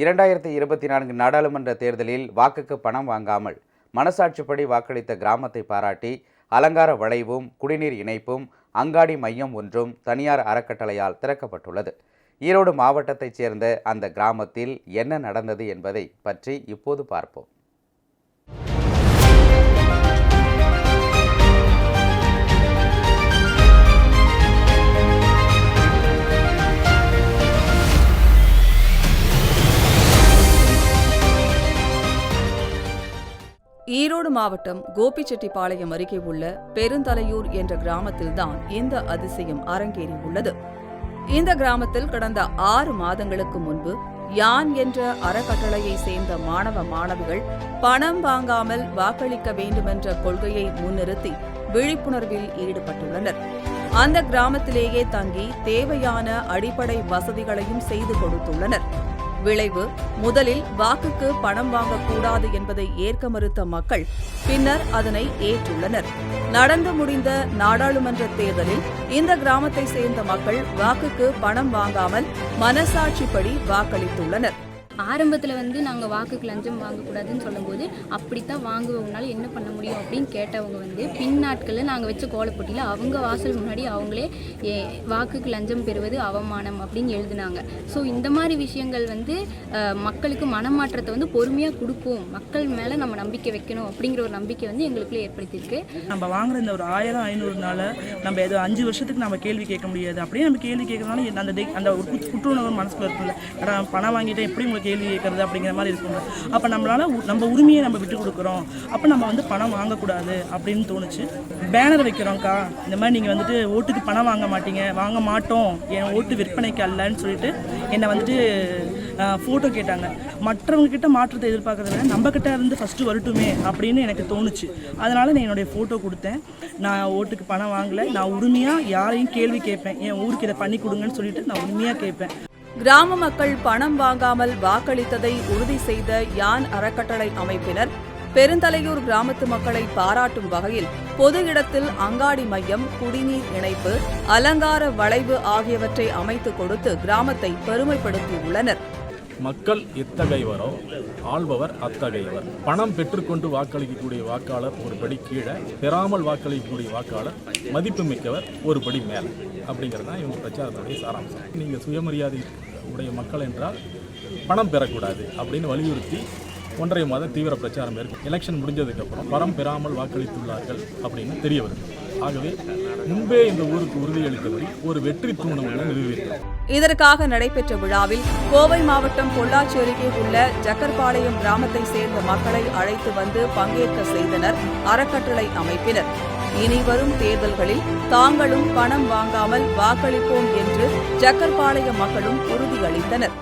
இரண்டாயிரத்தி இருபத்தி நான்கு நாடாளுமன்ற தேர்தலில் வாக்குக்கு பணம் வாங்காமல் மனசாட்சிப்படி வாக்களித்த கிராமத்தை பாராட்டி அலங்கார வளைவும் குடிநீர் இணைப்பும் அங்காடி மையம் ஒன்றும் தனியார் அறக்கட்டளையால் திறக்கப்பட்டுள்ளது. ஈரோடு மாவட்டத்தைச் சேர்ந்த அந்த கிராமத்தில் என்ன நடந்தது என்பதை பற்றி இப்போது பார்ப்போம். ஈரோடு மாவட்டம் கோபிச்செட்டிப்பாளையம் அருகே உள்ள பெருந்தலையூர் என்ற கிராமத்தில்தான் இந்த அதிசயம் அரங்கேறியுள்ளது இந்த கிராமத்தில் கடந்த ஆறு மாதங்களுக்கு முன்பு யான் என்ற அறக்கட்டளையை சேர்ந்த மாணவ மாணவிகள் பணம் வாங்காமல் வாக்களிக்க வேண்டுமென்ற கொள்கையை முன்னிறுத்தி விழிப்புணர்வில் ஈடுபட்டுள்ளனர். அந்த கிராமத்திலேயே தங்கி தேவையான அடிப்படை வசதிகளையும் செய்து கொடுத்துள்ளனர். விளைவு முதலில் வாக்குக்கு பணம் வாங்கக்கூடாது என்பதை ஏற்க மறுத்த மக்கள் பின்னர் அதனை ஏற்றுள்ளனர். நடந்து முடிந்த நாடாளுமன்ற தேர்தலில் இந்த கிராமத்தை சேர்ந்த மக்கள் வாக்குக்கு பணம் வாங்காமல் மனசாட்சிப்படி வாக்களித்துள்ளனர். ஆரம்பத்தில் வந்து நாங்கள் வாக்குக்கு லஞ்சம் வாங்கக்கூடாதுன்னு சொல்லும்போது அப்படித்தான் வாங்குவோம். என்ன பண்ண முடியும் அப்படின்னு கேட்டவங்க வந்து பின் நாட்களில் நாங்கள் வச்ச கோலப்போட்டியில் அவங்க வாசல் முன்னாடி அவங்களே ஏ, வாக்குக்கு லஞ்சம் பெறுவது அவமானம் அப்படின்னு எழுதினாங்க. ஸோ இந்த மாதிரி விஷயங்கள் வந்து மக்களுக்கு மனமாற்றத்தை வந்து பொறுமையாக கொடுப்போம் மக்கள் மேலே நம்ம நம்பிக்கை வைக்கணும் அப்படிங்கிற ஒரு நம்பிக்கை வந்து எங்களுக்குள்ளே ஏற்படுத்தியிருக்கு. நம்ம வாங்குற இந்த ஒரு ஆயிரம் ஐநூறுனால நம்ம ஏதோ அஞ்சு வருஷத்துக்கு நம்ம கேள்வி கேட்க முடியாது. அப்படியே நம்ம கேள்வி கேட்கறதுனால அந்த அந்த ஒரு குற்ற- குற்றுணர்வு மனசுல இருக்கும்ல. நான் பணம் வாங்கிட்டேன் எப்படி உங்களுக்கு கேள்வி கேட்கறது அப்படிங்கிற மாதிரி இருக்கும். அப்போ நம்மளால் நம்ம உரிமையை நம்ம விட்டு கொடுக்குறோம். அப்போ நம்ம வந்து பணம் வாங்கக்கூடாது அப்படின்னு தோணுச்சு. பேனர் வைக்கிறோம்க்கா. இந்த மாதிரி நீங்கள் வந்துட்டு ஓட்டுக்கு பணம் வாங்க மாட்டீங்க. வாங்க மாட்டோம். என் ஓட்டு விற்பனைக்கு அல்லன்னு சொல்லிட்டு என்னை வந்துட்டு ஃபோட்டோ கேட்டாங்க. மற்றவங்கக்கிட்ட மாற்றத்தை எதிர்பார்க்கறத விட நம்மக்கிட்ட இருந்து ஃபஸ்ட்டு வரட்டுமே அப்படின்னு எனக்கு தோணுச்சு. அதனால் நான் என்னுடைய ஃபோட்டோ கொடுத்தேன். நான் ஓட்டுக்கு பணம் வாங்கலை. நான் உரிமையாக யாரையும் கேள்வி கேட்பேன். என் ஊருக்கு இதை பண்ணி கொடுங்கன்னு சொல்லிட்டு நான் உரிமையாக கேட்பேன். கிராம மக்கள் பணம் வாங்காமல் வாக்களித்ததை உறுதி செய்த யான் அறக்கட்டளை அமைப்பினர் பெருந்தலையூர் கிராமத்து மக்களை பாராட்டும் வகையில் பொது இடத்தில் அங்காடி மையம் குடிநீர் இணைப்பு அலங்கார வளைவு ஆகியவற்றை அமைத்து கொடுத்து கிராமத்தை பெருமைப்படுத்தியுள்ளனர். மக்கள் எத்தகையவரோ ஆள்பவர் அத்தகையவர். பணம் பெற்றுக்கொண்டு வாக்களிக்கக்கூடிய வாக்காளர் ஒரு படி கீழே பெறாமல் வாக்களிக்கக்கூடிய வாக்காளர் மதிப்பு மிக்கவர் ஒரு படி மேலே. அப்படிங்கிறது தான் இவங்க பிரச்சாரத்துடைய சாராம்சம். நீங்கள் சுயமரியாதை உடைய மக்கள் என்றால் பணம் பெறக்கூடாது அப்படின்னு வலியுறுத்தி ஒன்றரை மாத தீவிர பிரச்சாரம் இருக்கு எலெக்ஷன் முடிஞ்சதுக்கப்புறம் பணம் பெறாமல் வாக்களித்துள்ளார்கள் அப்படின்னு தெரிய வருது. ஆகவே முன்பே இந்த ஊருக்கு உறுதியளித்தபடி ஒரு வெற்றி தூணங்களை நிறுவியிருக்கிறோம். இதற்காக நடைபெற்ற விழாவில் கோவை மாவட்டம் பொள்ளாச்சி அருகே உள்ள ஜக்கர்பாளையம் கிராமத்தை சேர்ந்த மக்களை அழைத்து வந்து பங்கேற்க செய்தனர் அறக்கட்டளை அமைப்பினர். இனி வரும் தேர்தல்களில் தாங்களும் பணம் வாங்காமல் வாக்களிப்போம் என்று ஜக்கர்பாளைய மக்களும் உறுதியளித்தனர்.